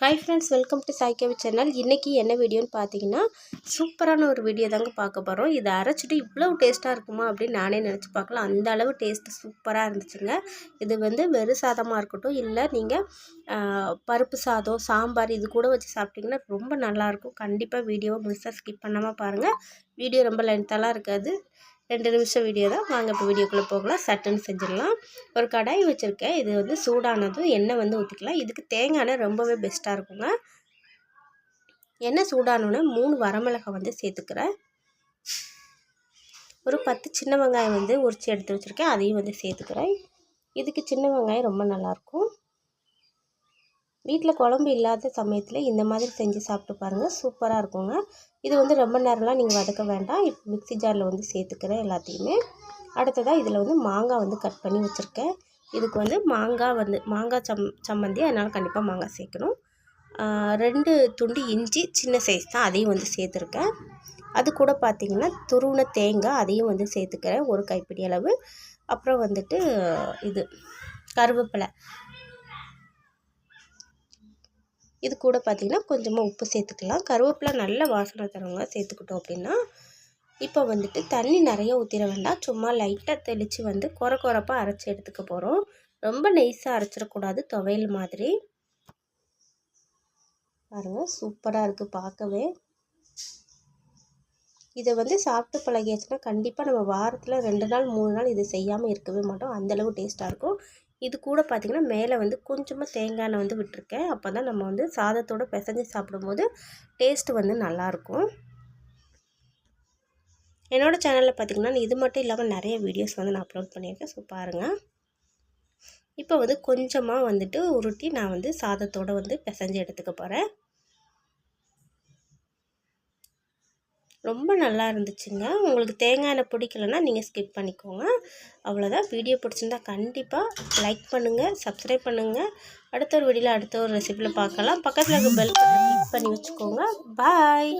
Hi friends welcome to Saikavi channel இன்றைக்கி என்ன வீடியோன்னு பார்த்தீங்கன்னா சூப்பரான ஒரு வீடியோ தாங்க பார்க்க போகிறோம் இதை அரைச்சிட்டு இவ்வளோ டேஸ்ட்டாக இருக்குமா அப்படின்னு நானே நினச்சி பார்க்கலாம் அந்த அளவு டேஸ்ட்டு சூப்பராக இருந்துச்சுங்க. இது வந்து வெறும் சாதமாக இருக்கட்டும் இல்லை நீங்கள் பருப்பு சாதம் சாம்பார் இது கூட வச்சு சாப்பிட்டிங்கன்னா ரொம்ப நல்லாயிருக்கும் கண்டிப்பாக வீடியோவை முழுசாக ஸ்கிப் பண்ணாமல் பாருங்கள் வீடியோ ரொம்ப லென்த்தெல்லாம் இருக்காது. ரெண்டு நிமிஷம் வீடியோ தான். வாங்க இப்போ வீடியோக்குள்ளே போகலாம். சட்டன் செஞ்சிடலாம். ஒரு கடாய் வச்சுருக்கேன். இது வந்து சூடானதும் எண்ணெய் வந்து ஊற்றிக்கலாம் இதுக்கு தேங்காய் எண்ணெய் ரொம்பவே பெஸ்ட்டாக இருக்குங்க. எண்ணெய் சூடானோன்னு மூணு வரமிளகாய் வந்து சேர்த்துக்கிறேன். ஒரு பத்து சின்ன வெங்காயம் வந்து உரித்து எடுத்து வச்சுருக்கேன். அதையும் வந்து சேர்த்துக்கிறேன். இதுக்கு சின்ன வெங்காயம் ரொம்ப நல்லாயிருக்கும் வீட்டில் குழம்பு இல்லாத சமயத்தில் இந்த மாதிரி செஞ்சு சாப்பிட்டு பாருங்கள் சூப்பராக இருக்குங்க. இது வந்து ரொம்ப நேரம்லாம் நீங்கள் வதக்க வேண்டாம். இப்போ மிக்சி ஜாரில் வந்து சேர்த்துக்கிறேன் எல்லாத்தையுமே. அடுத்ததாக இதில் வந்து மாங்காய் வந்து கட் பண்ணி வச்சுருக்கேன். இதுக்கு வந்து மாங்காய் வந்து மாங்காய் சம் சம்மந்தி அதனால் கண்டிப்பாக மாங்காய் சேர்க்கணும். ரெண்டு துண்டு இஞ்சி சின்ன சைஸ் தான் அதையும் வந்து சேர்த்துருக்கேன். அது கூட பார்த்திங்கன்னா துருவின தேங்காய் அதையும் வந்து சேர்த்துக்கிறேன். ஒரு கைப்பிடி அளவு. அப்புறம் வந்துட்டு இது கருவேப்பிலை. இது கூட பார்த்திங்கன்னா கொஞ்சமாக உப்பு சேர்த்துக்கலாம். கருவேப்பிலை நல்ல வாசனை தருவங்க சேர்த்துக்கிட்டோம் அப்படின்னா. இப்போ வந்துட்டு தண்ணி நிறைய ஊற்றிட வேண்டாம். சும்மா லைட்டாக தெளித்து வந்து குறை குறைப்பாக அரைச்சி எடுத்துக்க போகிறோம் ரொம்ப நெய்ஸாக அரைச்சிடக்கூடாது. துவையல் மாதிரி. பாருங்கள் சூப்பராக இருக்குது பார்க்கவே. இதை வந்து சாப்பிட்டு பழகியாச்சுன்னா கண்டிப்பாக நம்ம வாரத்தில் ரெண்டு நாள் மூணு நாள் இது செய்யாமல் இருக்கவே மாட்டோம். அந்தளவு டேஸ்ட்டாக இருக்கும். இது கூட பார்த்திங்கன்னா மேலே வந்து கொஞ்சமாக தேங்காய் எண்ணெய் வந்து விட்டுருக்கேன். அப்போ தான் நம்ம வந்து சாதத்தோடு பிசைஞ்சு சாப்பிடும்போது டேஸ்ட்டு வந்து நல்லாயிருக்கும். என்னோடய சேனலில் பார்த்திங்கன்னா இது மட்டும் இல்லாமல் நிறைய வீடியோஸ் வந்து நான் அப்லோட் பண்ணியிருக்கேன். ஸோ பாருங்கள் இப்போ வந்து கொஞ்சமாக வந்துட்டு உருட்டி நான் வந்து சாதத்தோடு வந்து பிசைஞ்சு எடுத்துக்க போகிறேன் ரொம்ப நல்லா இருந்துச்சுங்க. உங்களுக்கு தேங்காய் எண்ணெய் பிடிக்கலன்னா நீங்கள் ஸ்கிப் பண்ணிக்கோங்க. அவ்வளோதான் வீடியோ பிடிச்சிருந்தா கண்டிப்பாக லைக் பண்ணுங்கள் சப்ஸ்கிரைப் பண்ணுங்கள் அடுத்த ஒரு வீடியோவில் அடுத்த ஒரு ரெசிபியில் பார்க்கலாம். பக்கத்தில் இருக்க பெல் கிளிக் பண்ணி வச்சுக்கோங்க. பாய்